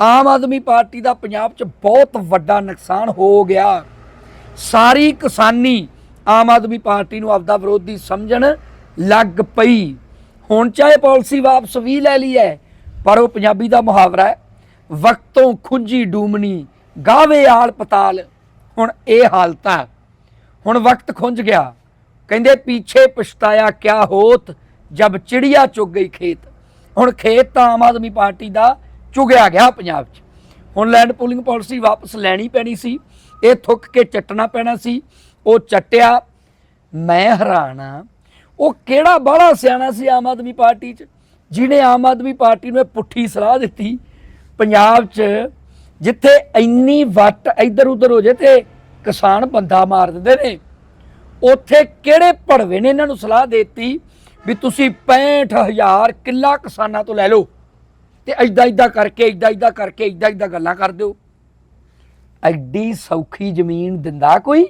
Aam Aadmi party ਦਾ ਪੰਜਾਬ 'ਚ ਬਹੁਤ ਵੱਡਾ ਨੁਕਸਾਨ ਹੋ ਗਿਆ। ਸਾਰੀ ਕਿਸਾਨੀ ਆਮ ਆਦਮੀ ਪਾਰਟੀ ਨੂੰ ਆਪਦਾ ਵਿਰੋਧੀ ਸਮਝਣ ਲੱਗ ਪਈ। ਹੁਣ ਚਾਹੇ ਪਾਲਿਸੀ ਵਾਪਸ ਵੀ ਲੈ ਲਈ ਹੈ ਪਰ ਉਹ ਪੰਜਾਬੀ ਦਾ ਮੁਹਾਵਰਾ ਹੈ। ਵਕਤੋਂ ਖੁੰਜੀ ਡੂਮਣੀ ਗਾਵੇ ਆਲ ਪਤਾਲ। ਹੁਣ ਇਹ ਹਾਲਤ ਹੈ। ਹੁਣ ਵਕਤ ਖੁੰਝ ਗਿਆ। ਕਹਿੰਦੇ ਪਿੱਛੇ ਪਛਤਾਇਆ ਕਿਆ ਹੋਤ, ਜਬ ਚਿੜੀਆ ਚੁੱਗ ਗਈ ਖੇਤ। ਹੁਣ ਖੇਤ ਤਾਂ ਆਮ ਆਦਮੀ ਪਾਰਟੀ ਦਾ ਚੁਗਿਆ ਗਿਆ ਪੰਜਾਬ 'ਚ। ਹੁਣ ਲੈਂਡ ਪੂਲਿੰਗ ਪਾਲਿਸੀ ਵਾਪਸ ਲੈਣੀ ਪੈਣੀ ਸੀ। ਇਹ ਥੁੱਕ ਕੇ ਚੱਟਣਾ ਪੈਣਾ ਸੀ। ਉਹ ਚੱਟਿਆ। ਮੈਂ ਹੈਰਾਨ ਆ। ਉਹ ਕਿਹੜਾ ਬਾਹਲਾ ਸਿਆਣਾ ਸੀ ਆਮ ਆਦਮੀ ਪਾਰਟੀ 'ਚ, ਜਿਹਨੇ ਆਮ ਆਦਮੀ ਪਾਰਟੀ ਨੂੰ ਇਹ ਪੁੱਠੀ ਸਲਾਹ ਦਿੱਤੀ। ਪੰਜਾਬ 'ਚ ਜਿੱਥੇ ਇੰਨੀ ਵੱਟ ਇੱਧਰ ਉੱਧਰ ਹੋ ਜੇ ਤੇ ਕਿਸਾਨ ਬੰਦਾ ਮਾਰ ਦਿੰਦੇ ਨੇ, ਉੱਥੇ ਕਿਹੜੇ ਭੜਵੇ ਨੇ ਇਹਨਾਂ ਨੂੰ ਸਲਾਹ ਦਿੱਤੀ ਵੀ ਤੁਸੀਂ 65000 ਕਿੱਲਾ ਕਿਸਾਨਾਂ ਤੋਂ ਲੈ ਲਓ। ਤੇ ਐਦਾਂ ਐਦਾਂ ਕਰਕੇ ਐਦਾਂ ਐਦਾਂ ਕਰਕੇ ਐਦਾਂ ਐਦਾਂ ਗੱਲਾਂ ਕਰ ਦਿਓ। ਐਡੀ ਸੌਖੀ ਜ਼ਮੀਨ ਦਿੰਦਾ ਕੋਈ?